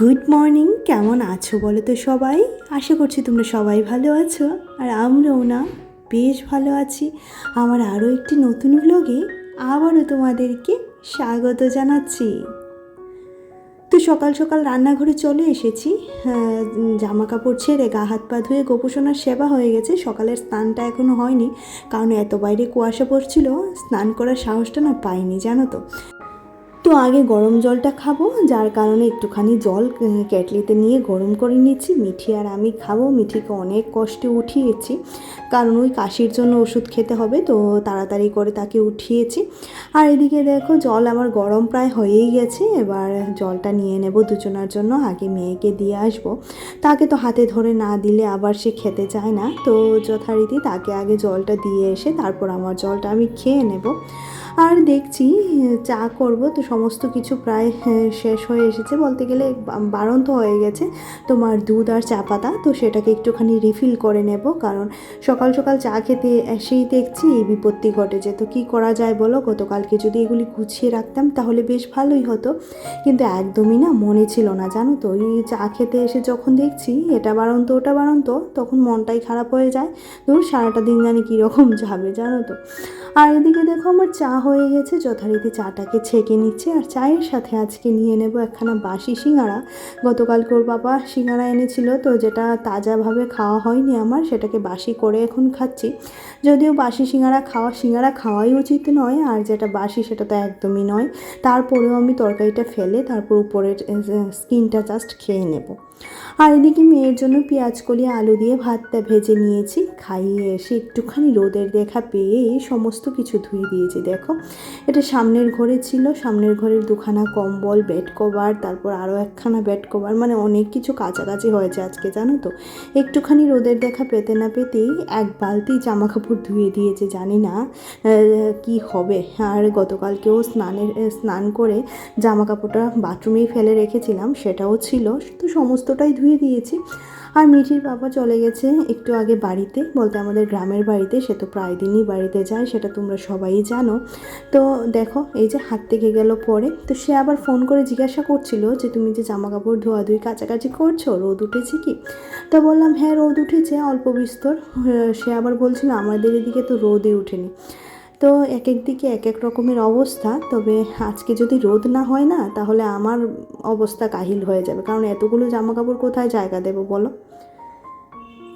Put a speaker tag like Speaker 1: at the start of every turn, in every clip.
Speaker 1: Good morning কেমন আছো বলো তো সবাই? আশা করছি তোমরা সবাই ভালো আছো আর আমরাও না বেশ ভালো আছি। আমার আরও একটি নতুন ব্লগে আবারও তোমাদেরকে স্বাগত জানাচ্ছি। তো সকাল সকাল রান্নাঘরে চলে এসেছি। হ্যাঁ, জামা কাপড় ছেড়ে গা হাত পা ধুয়ে গোপোষণার সেবা হয়ে গেছে। সকালের স্নানটা এখনও হয়নি কারণ এত বাইরে কুয়াশা পড়ছিল স্নান করার সাহসটা না পাইনি জানো তো। তো আগে গরম জলটা খাব, যার কারণে একটুখানি জল কেটলিতে নিয়ে গরম করে নিচ্ছি। মিঠি আর আমি খাব। মিঠিকে অনেক কষ্টে উঠিয়েছি, কারণ ওই কাশির জন্য ওষুধ খেতে হবে, তো তাড়াতাড়ি করে তাকে উঠিয়েছি। আর এদিকে দেখো, জল আমার গরম প্রায় হয়েই গেছে। এবার জলটা নিয়ে নেব দুজনার জন্য, আগে মেয়েকে দিয়ে আসব। তাকে তো হাতে ধরে না দিলে আবার সে খেতে চায় না। তো যথারীতি তাকে আগে জলটা দিয়ে এসে তারপর আমার জলটা আমি খেয়ে নেব। আর দেখছি, চা করব, তো সমস্ত কিছু প্রায় শেষ হয়ে এসেছে। বলতে গেলে বা- বাড়ন্ত হয়ে গেছে। তোমার দুধ আর চা পাতা, তো সেটাকে একটুখানি রিফিল করে নেব। কারণ সকাল সকাল চা খেতে এসেই দেখছি এই বিপত্তি ঘটেছে। তো কি করা যায় বলো? গতকালকে যদি এগুলি গুছিয়ে রাখতাম, তাহলে বেশ ভালোই হতো। কিন্তু একদমই না, মনে ছিল না, জানো তো? এই চা খেতে এসে যখন দেখছি, এটা বাড়ন্ত ওটা বাড়ন্ত তখন মনটাই খারাপ হয়ে যায়। ধরুন সারাটা দিন জানি কীরকম যাবে, জানো তো? আর এদিকে দেখো, আমার চা হয়ে গেছে। যথারীতি চাটাকে ছেঁকে নিচ্ছে আর চায়ের সাথে আজকে নিয়ে নেব একখানা বাসি সিঙ্গারা। গতকালকে ওর বাবা সিঙ্গারা এনেছিল তো যেটা তাজাভাবে খাওয়া হয়নি আমার, সেটাকে বাসি করে এখন খাচ্ছি। যদিও বাসি সিঙ্গারা খাওয়া, সিঙ্গারা খাওয়াই উচিত নয়, আর যেটা বাসি সেটা তো একদমই নয়। তারপরেও আমি তরকারিটা ফেলে তারপর উপরের স্কিনটা জাস্ট খেয়ে নেব। আর এদিকে মেয়ের জন্য পেঁয়াজ কলি, আলু দিয়ে ভাতটা ভেজে নিয়েছি। খাইয়ে এসে একটুখানি রোদের দেখা পেয়ে সমস্ত কিছু ধুয়ে দিয়েছি, দেখো। এটা সামনের ঘরে ছিল, সামনের ঘরের দুখানা কম্বল, বেড কভার, তারপর আরও একখানা বেড কভার মানে অনেক কিছু কাছাকাছি হয়েছে আজকে, জানো তো। একটুখানি রোদের দেখা পেতে না পেতেই এক বালতি জামা কাপড় ধুয়ে দিয়েছে, জানি না কি হবে। আর গতকালকেও স্নানের, স্নান করে জামা কাপড়টা বাথরুমেই ফেলে রেখেছিলাম, সেটাও ছিল। তো সমস্তটাই ধুয়ে দিয়েছি। আর মিঠির বাবা চলে গেছে একটু আগে বাড়িতে। বলতে আমাদের গ্রামের বাড়িতে, সে তো প্রায় দিনই বাড়িতে যায়, সেটা তোমরা সবাই জানো। তো দেখো, এই যে হাত থেকে গেল পরে। তো সে আবার ফোন করে জিজ্ঞাসা করছিল যে, তুমি যে জামা কাপড় ধোয়াধুয়ি কাছাকাছি করছ, রোদ উঠেছে কি? তো বললাম হ্যাঁ রোদ উঠেছে, অল্প বিস্তর। সে আবার বলছিল, আমাদের এদিকে তো রোদই উঠেনি। তো এক এক দিকে এক এক রকমের অবস্থা। তবে আজকে যদি রোদ না হয় না, তাহলে আমার অবস্থা কাহিল হয়ে যাবে। কারণ এতগুলো জামা কাপড় কোথায় জায়গা দেবো বলো?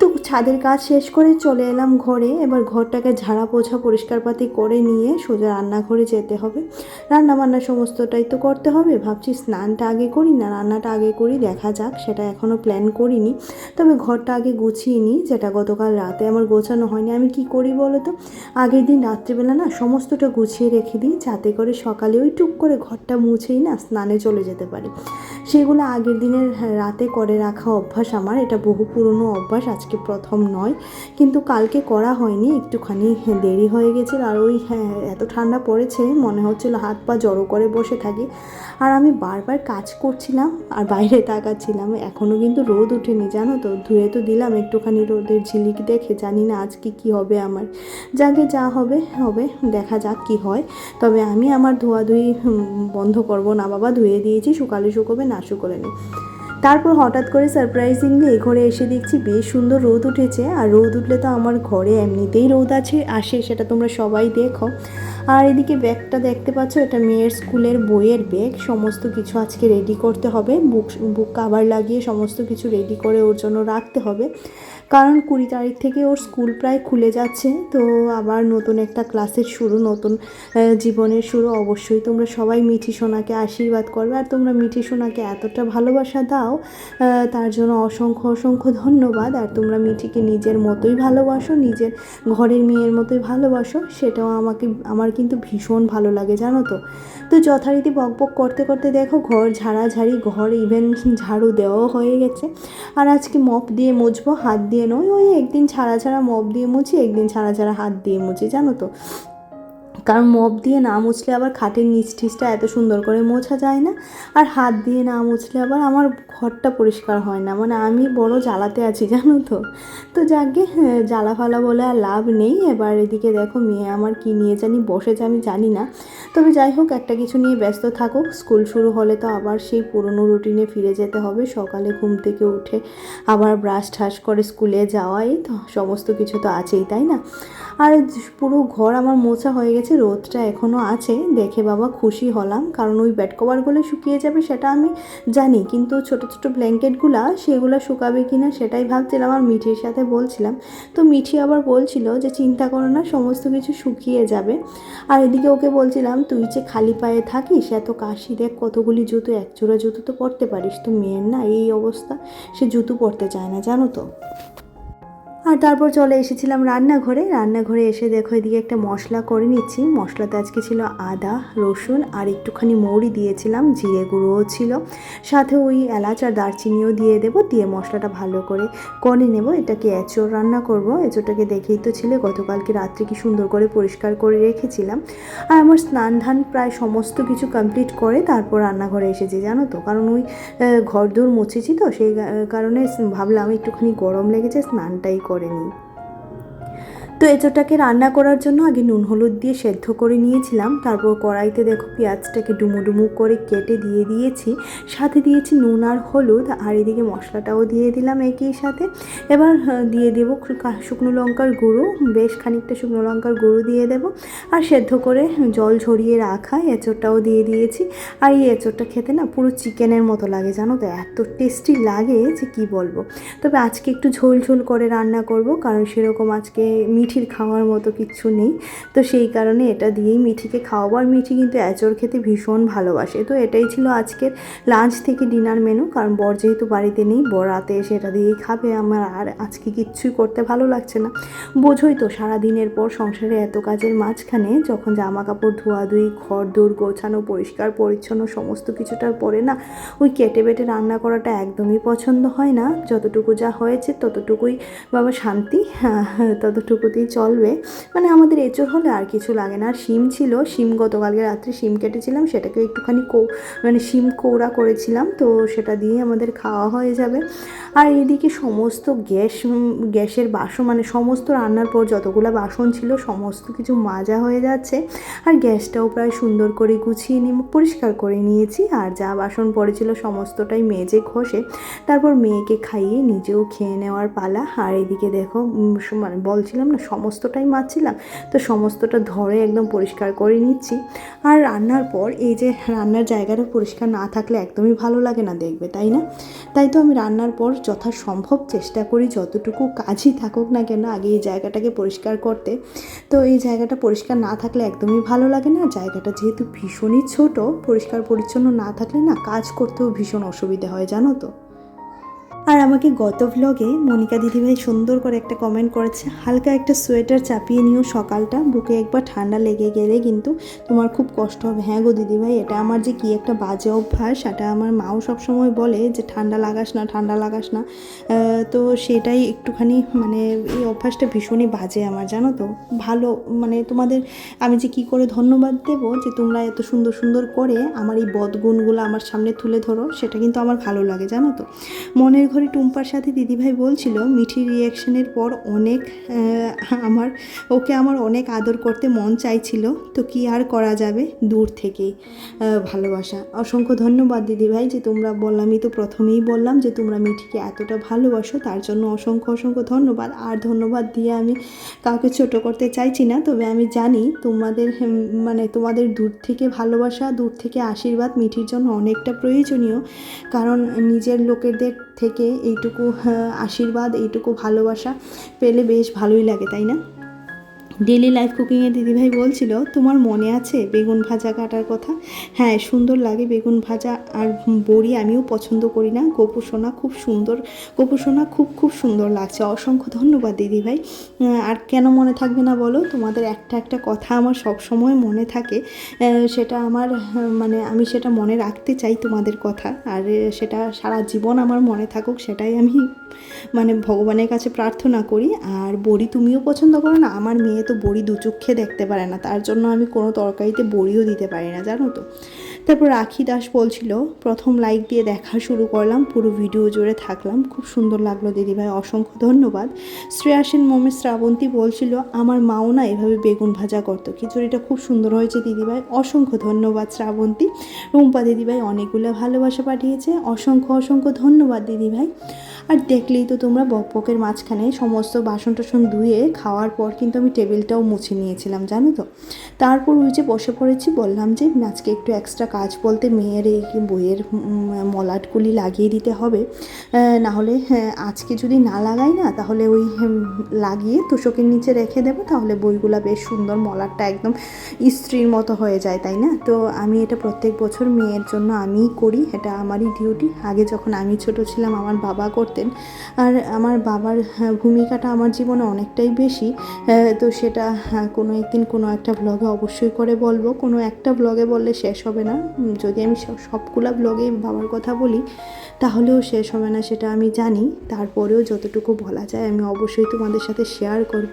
Speaker 1: তো ছাদের কাজ শেষ করে চলে এলাম ঘরে। এবার ঘরটাকে ঝাড়া পোছা, পরিষ্কারপাতি করে নিয়ে সোজা রান্নাঘরে যেতে হবে। রান্না বান্না সমস্তটাই তো করতে হবে। ভাবছি স্নানটা আগে করি না, রান্নাটা আগে করি, দেখা যাক, সেটা এখনও প্ল্যান করিনি। তবে ঘরটা আগে গুছিয়ে নিই, যেটা গতকাল রাতে আমার গোছানো হয়নি। আমি কি করি বলো তো? আগের দিন রাত্রিবেলা না সমস্তটা গুছিয়ে রেখে দিই, যাতে করে সকালে ওই টুক করে ঘরটা মুছেই না স্নানে চলে যেতে পারি। সেগুলো আগের দিনের রাতে করে রাখা অভ্যাস আমার। এটা বহু পুরনো অভ্যাস, আজকে প্রথম নয়। কিন্তু কালকে করা হয়নি, একটুখানি দেরি হয়ে গেছিল আর ওই হ্যাঁ এত ঠান্ডা পড়েছে, মনে হচ্ছিল হাত পা জড়ো করে বসে থাকি। আর আমি বারবার কাজ করছিলাম আর বাইরে তাকাচ্ছিলাম। এখনও কিন্তু রোদ উঠেনি, জানো তো? ধুয়ে তো দিলাম একটুখানি রোদের ঝিলিক দেখে, জানি না আজকে কি হবে আমার। যাকে যা হবে হবে, দেখা যাক কি হয়। তবে আমি আমার ধোয়াধুয়ি বন্ধ করব না বাবা, ধুয়ে দিয়েছি, শুকালে শুকোবে, না শুকোলে নেই তারপর হঠাৎ করে সারপ্রাইজিংলি এ ঘরে এসে দেখছি বেশ সুন্দর রোদ উঠেছে, আর রোদ উঠলে তো আমার ঘরে এমনিতেই রোদ আছে, আসে সেটা তোমরা সবাই দেখো। আর এদিকে ব্যাগটা দেখতে পাচ্ছ, এটা মেয়ের স্কুলের বইয়ের ব্যাগ, সমস্ত কিছু আজকে রেডি করতে হবে বুক বুক কাভার লাগিয়ে সমস্ত কিছু রেডি করে ওর জন্য রাখতে হবে। কারণ কুড়ি তারিখ থেকে ওর স্কুল প্রায় খুলে যাচ্ছে, তো আবার নতুন একটা ক্লাসের শুরু, নতুন জীবনের শুরু। অবশ্যই তোমরা সবাই মিঠি সোনাকে আশীর্বাদ করবে। আর তোমরা মিঠি সোনাকে এতটা ভালোবাসা দাও তার জন্য অসংখ্য অসংখ্য ধন্যবাদ। আর তোমরা মিঠিকে নিজের মতোই ভালোবাসো, নিজের ঘরের মেয়ের মতোই ভালোবাসো, সেটাও আমাকে, আমার কিন্তু ভীষণ ভালো লাগে, জানো তো। তো যথারীতি বকবক করতে করতে দেখো, ঘর ঝাড়াঝাড়ি, ঘর ইভেন ঝাড়ু দেওয়াও হয়ে গেছে। আর আজকে মপ দিয়ে মুছবো, হাত দিয়ে নয়, ওই একদিন ছাড়া ছাড়া মপ দিয়ে মুছি, একদিন ছাড়া ছাড়া হাত দিয়ে মুছি, জানো তো? কারণ মপ দিয়ে না মুছলে আবার খাটের নিচ ঠিচটা এত সুন্দর করে মোছা যায় না। আর হাত দিয়ে না মুছলে আবার আমার ঘরটা পরিষ্কার হয় না। মানে আমি বড় জ্বালাতে আছি, জানো তো। তো যাকে জ্বালা ফালা বলে আর লাভ নেই। এবার এদিকে দেখো মেয়ে আমার কি নিয়ে জানি বসেছে, আমি জানি না। তবে যাই হোক, একটা কিছু নিয়ে ব্যস্ত থাকুক স্কুল শুরু হলে তো আবার সেই পুরনো রুটিনে ফিরে যেতে হবে। সকালে ঘুম থেকে উঠে আবার ব্রাশ ঠাস করে স্কুলে যাওয়াই তো, সমস্ত কিছু তো আছেই, তাই না? আর পুরো ঘর আমার মোছা হয়ে গেছে, রোদটা এখনও আছে, দেখে বাবা খুশি হলাম, কারণ ওই বেড কভারগুলো শুকিয়ে যাবে সেটা আমি জানি, কিন্তু ছোট ছোট ব্ল্যাঙ্কেটগুলা সেগুলো শুকাবে কি না সেটাই ভাবছিলাম, আর মিঠির সাথে বলছিলাম। তো মিঠি আবার বলছিল যে চিন্তা করো না, সমস্ত কিছু শুকিয়ে যাবে। আর এদিকে ওকে বলছিলাম, তুই যে খালি পায়ে থাকিস, এত কাশি, দেখ কতগুলি জুতো এক জুতো তো পরতে পারিস, তো মেয়ের না এই অবস্থা, সে জুতো পরতে চায় না, জানো তো? আর তারপর চলে এসেছিলাম রান্নাঘরে। রান্নাঘরে এসে দেখো এদিকে একটা মশলা করে নিচ্ছি। মশলাতে আজকে ছিল আদা, রসুন আর একটুখানি মৌরি দিয়েছিলাম, জিরে গুঁড়োও ছিল। সাথে ওই এলাচ আর দারচিনিও দিয়ে দেবো, দিয়ে মশলাটা ভালো করে করে নেব। এটাকে এঁচোড় রান্না করব। এঁচোড়টাকে দেখেই তো ছিলে, গতকালকে রাত্রে কি সুন্দর করে পরিষ্কার করে রেখেছিলাম। আর আমার স্নান ধান প্রায় সমস্ত কিছু কমপ্লিট করে তারপর রান্নাঘরে এসেছি, জানো তো? কারণ ওই ঘর দূর মুছেছি তো, সেই কারণে ভাবলাম একটুখানি গরম লেগেছে, স্নানটাই করে নিই তো এঁচোটাকে রান্না করার জন্য আগে নুন হলুদ দিয়ে সেদ্ধ করে নিয়েছিলাম। তারপর কড়াইতে দেখো পেঁয়াজটাকে ডুমু ডুমু করে কেটে দিয়ে দিয়েছি। সাথে দিয়েছি নুন আর হলুদ আর এদিকে মশলাটাও দিয়ে দিলাম একই সাথে। এবার দিয়ে দেবো শুকনো লঙ্কার গুঁড়ো। বেশ খানিকটা শুকনো লঙ্কার গুঁড়ো দিয়ে দেবো। আর সেদ্ধ করে জল ঝরিয়ে রাখা এঁচোড়টাও দিয়ে দিয়েছি। আর এই এঁচোড়টা খেতে না পুরো চিকেনের মতো লাগে, জানো তো? এত টেস্টি লাগে যে কি বলব? তবে আজকে একটু ঝোল ঝোল করে রান্না করব, কারণ সেরকম আজকে মিঠির খাওয়ার মতো কিচ্ছু নেই। তো সেই কারণে এটা দিয়েই মিঠিকে খাওয়াবো। আর মিঠি কিন্তু এঁচড় খেতে ভীষণ ভালোবাসে। তো এটাই ছিল আজকের লাঞ্চ থেকে ডিনার মেনু কারণ বর যেহেতু বাড়িতে নেই, বর রাতে এসে এটা দিয়েই খাবে। আমার আর আজকে কিচ্ছুই করতে ভালো লাগছে না। বোঝোই তো সারা দিনের পর সংসারে এত কাজের মাঝখানে যখন জামা কাপড় ধোয়াধুয়ি ঘর দৌড় গোছানো, পরিষ্কার, পরিচ্ছন্ন সমস্ত কিছুটার পরে না, ওই কেটে বেটে রান্না করাটা একদমই পছন্দ হয় না। যতটুকু যা হয়েছে ততটুকুই বাবা শান্তি। ততটুকুতেই চলবে। মানে আমাদের এঁচড় হলে আর কিছু লাগে না। আর শিম ছিল, শিম গতকালকে রাত্রে শিম কেটেছিলাম, সেটাকে একটুখানি কৌ মানে শিম কৌড়া করেছিলাম, তো সেটা দিয়ে আমাদের খাওয়া হয়ে যাবে। আর এদিকে সমস্ত গ্যাস গ্যাসের বাসন মানে সমস্ত রান্নার পর যতগুলো বাসন ছিল, সমস্ত কিছু মাজা হয়ে যাচ্ছে। আর গ্যাসটাও প্রায় সুন্দর করে গুছিয়ে নিয়ে পরিষ্কার করে নিয়েছি। আর যা বাসন পড়েছিল সমস্তটাই মেজে ঘষে, তারপর মেয়েকে খাইয়ে নিজেও খেয়ে নেওয়ার পালা। আর এদিকে দেখো মানে বলছিলাম না সমস্তটাই মাছছিলাম তো সমস্তটা ধরে একদম পরিষ্কার করে নিচ্ছি। আর রান্নার পর এই যে রান্নার জায়গাটা পরিষ্কার না থাকলে একদমই ভালো লাগে না দেখবে, তাই না? তাই তো আমি রান্নার পর যথাসম্ভব চেষ্টা করি, যতটুকু কাজই থাকুক না কেন আগে এই জায়গাটাকে পরিষ্কার করতে। তো এই জায়গাটা পরিষ্কার না থাকলে একদমই ভালো লাগে না। জায়গাটা যেহেতু ভীষণই ছোট, পরিষ্কার পরিচ্ছন্ন না থাকলে না কাজ করতেও ভীষণ অসুবিধা হয়, জানো তো? আর আমাকে গত ভ্লগে মনিকা দিদিভাই সুন্দর করে একটা কমেন্ট করেছে, হালকা একটা সোয়েটার চাপিয়ে নিও সকালটা, বুকে একবার ঠান্ডা লেগে গেলে কিন্তু তোমার খুব কষ্ট হবে। হ্যাঁ গো দিদিভাই, এটা আমার যে কি একটা বাজে অভ্যাস, সেটা আমার মাও সবসময় বলে যে ঠান্ডা লাগাস না, ঠান্ডা লাগাস না। তো সেটাই একটুখানি মানে এই অভ্যাসটা ভীষণই বাজে আমার, জানো তো? ভালো মানে তোমাদের আমি যে কি করে ধন্যবাদ দেবো যে তোমরা এত সুন্দর সুন্দর করে আমার এই বদগুণগুলো আমার সামনে তুলে ধরো, সেটা কিন্তু আমার ভালো লাগে, জানো তো? মনের টুম্পার সাথে দিদিভাই বলছিল, মিঠির রিয়াকশনের পর অনেক আমার, ওকে আমার অনেক আদর করতে মন চাইছিল। তো কি আর করা যাবে? দূর থেকেই ভালোবাসা। অসংখ্য ধন্যবাদ দিদিভাই যে তোমরা বললামই তো প্রথমেই বললাম যে তোমরা মিঠিকে এতটা ভালোবাসো, তার জন্য অসংখ্য অসংখ্য ধন্যবাদ। আর ধন্যবাদ দিয়ে আমি কাউকে ছোট করতে চাইছি না, তবে আমি জানি তোমাদের মানে তোমাদের দূর থেকে ভালোবাসা, দূর থেকে আশীর্বাদ মিঠির জন্য অনেকটা প্রয়োজনীয়। কারণ নিজের লোকেদের থেকে এইটুকু আশীর্বাদ এইটুকু ভালোবাসা পেলে বেশ ভালোই লাগে তাই না? ডেলি লাইফ কুকিংয়ে দিদিভাই বলছিল, তোমার মনে আছে বেগুন ভাজা কাটার কথা? হ্যাঁ সুন্দর লাগে বেগুন ভাজা আর বড়ি আমিও পছন্দ করি না। গোপুসোনা খুব সুন্দর, গোপুসোনা খুব খুব সুন্দর লাগছে। অসংখ্য ধন্যবাদ দিদিভাই। আর কেন মনে থাকবে না বলো? তোমাদের একটা একটা কথা আমার সব সময় মনে থাকে। সেটা আমার মানে আমি সেটা মনে রাখতে চাই তোমাদের কথা। আর সেটা সারা জীবন আমার মনে থাকুক, সেটাই আমি মানে ভগবানের কাছে প্রার্থনা করি। আর বড়ি তুমিও পছন্দ করো না, আমার মেয়ে তো বড়ি দু চোখে দেখতে পারে না। তার জন্য আমি কোনো তরকারিতে বড়িও দিতে পারি না, জানো তো। তারপর রাখি দাস বলছিল, প্রথম লাইক দিয়ে দেখা শুরু করলাম, পুরো ভিডিও জুড়ে থাকলাম। খুব সুন্দর লাগল, দিদিভাই, অসংখ্য ধন্যবাদ। শ্রেয়াসেন মোমের শ্রাবন্তী বলছিল, আমার মাও না এভাবে বেগুন ভাজা করতো। খিচুড়িটা খুব সুন্দর হয়েছে, দিদিভাই, অসংখ্য ধন্যবাদ শ্রাবন্তী। রুম্পা দিদিভাই অনেকগুলো ভালোবাসা পাঠিয়েছে, অসংখ্য অসংখ্য ধন্যবাদ, দিদিভাই। আর দেখলেই তো তোমরা বকবকের মাঝখানে সমস্ত বাসন টাসন ধুয়ে খাওয়ার পর কিন্তু আমি টেবিলটাও মুছে নিয়েছিলাম জানো তো? তারপর ওই যে বসে পড়েছি বললাম যে আজকে একটু এক্সট্রা কাজ বলতে মেয়ের এই বইয়ের মলাটগুলি লাগিয়ে দিতে হবে। না হলে হ্যাঁ, আজকে যদি না লাগাই না তাহলে ওই লাগিয়ে তোষকের নিচে রেখে দেবো তাহলে বইগুলো বেশ সুন্দর মলাটটা একদম স্ত্রীর মতো হয়ে যায় তাই না? তো আমি এটা প্রত্যেক বছর মেয়ের জন্য আমিই করি এটা আমারই ডিউটি আগে যখন আমি ছোট ছিলাম আমার বাবা করতেন আর আমার বাবার হ্যাঁ, ভূমিকাটা আমার জীবনে অনেকটাই বেশি। তো সেটা হ্যাঁ, কোনো একদিন কোনো একটা ব্লগে অবশ্যই করে বলব। কোনো একটা ব্লগে বললে শেষ হবে না। যদি আমি সবগুলা ব্লগে বাবার কথা বলি তাহলেও শেষ হবে না সেটা আমি জানি। তারপরেও যতটুকু বলা যায় আমি অবশ্যই তোমাদের সাথে শেয়ার করব।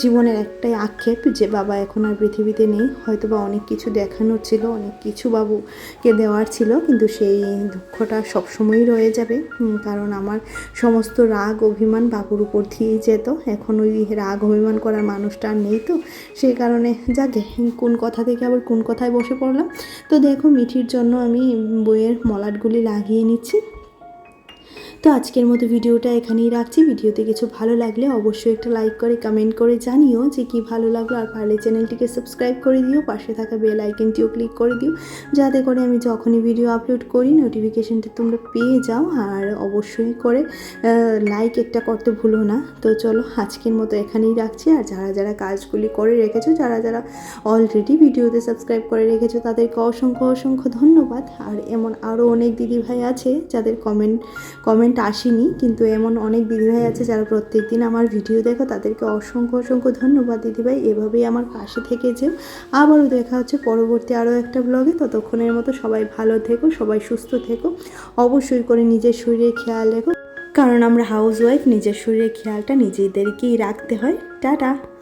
Speaker 1: জীবনের একটাই আক্ষেপ যে বাবা এখন আর পৃথিবীতে নেই। হয়তো বা অনেক কিছু দেখানোর ছিল অনেক কিছু বাবুকে দেওয়ার ছিল কিন্তু সেই দুঃখটা সবসময়ই রয়ে যাবে। কারণ আমার সমস্ত রাগ, অভিমান বাবুর উপর দিয়েই যেত। এখন ওই রাগ, অভিমান করার মানুষটা আর নেই তো। সেই কারণে, যাকে, কোন কথা থেকে আবার কোন কথায় বসে পড়লাম? তো দেখো, মিঠির জন্য আমি বইয়ের মলাটগুলি লাগিয়ে নিচ্ছি। তো আজকের মতো ভিডিওটা এখানেই রাখছি। ভিডিওতে কিছু ভালো লাগলে অবশ্যই একটা লাইক করে কমেন্ট করে জানিও যে কি ভালো লাগল। আর পারলে চ্যানেলটিকে সাবস্ক্রাইব করে দিও, পাশে থাকা বেল আইকনটিও ক্লিক করে দিও। যাতে করে আমি যখনই ভিডিও আপলোড করি নোটিফিকেশনটা তোমরা পেয়ে যাও। আর অবশ্যই করে লাইক একটা করতে ভুলো না। তো চলো আজকের মতো এখানেই রাখছি। আর যারা যারা কাজগুলি করে রেখেছো, যারা যারা অলরেডি ভিডিওতে সাবস্ক্রাইব করে রেখেছো, তাদেরকে অসংখ্য অসংখ্য ধন্যবাদ। আর এমন আরও অনেক দিদিভাই আছে, যাদের কমেন্ট কমেন্ট আসেনি, কিন্তু এমন অনেক দিদিভাই আছে যারা প্রত্যেক দিন আমার ভিডিও দেখো, তাদেরকে অসংখ্য অসংখ্য ধন্যবাদ দিদিভাই এভাবেই আমার পাশে থেকে যেও। আবারও দেখা হচ্ছে পরবর্তী আরও একটা ব্লগে ততক্ষণের মতো সবাই ভালো থেকো, সবাই সুস্থ থেকো। অবশ্যই করে নিজের শরীরে খেয়াল রেখো। কারণ আমরা হাউস ওয়াইফ নিজের শরীরের খেয়ালটা নিজেদেরকেই রাখতে হয়। টাটা!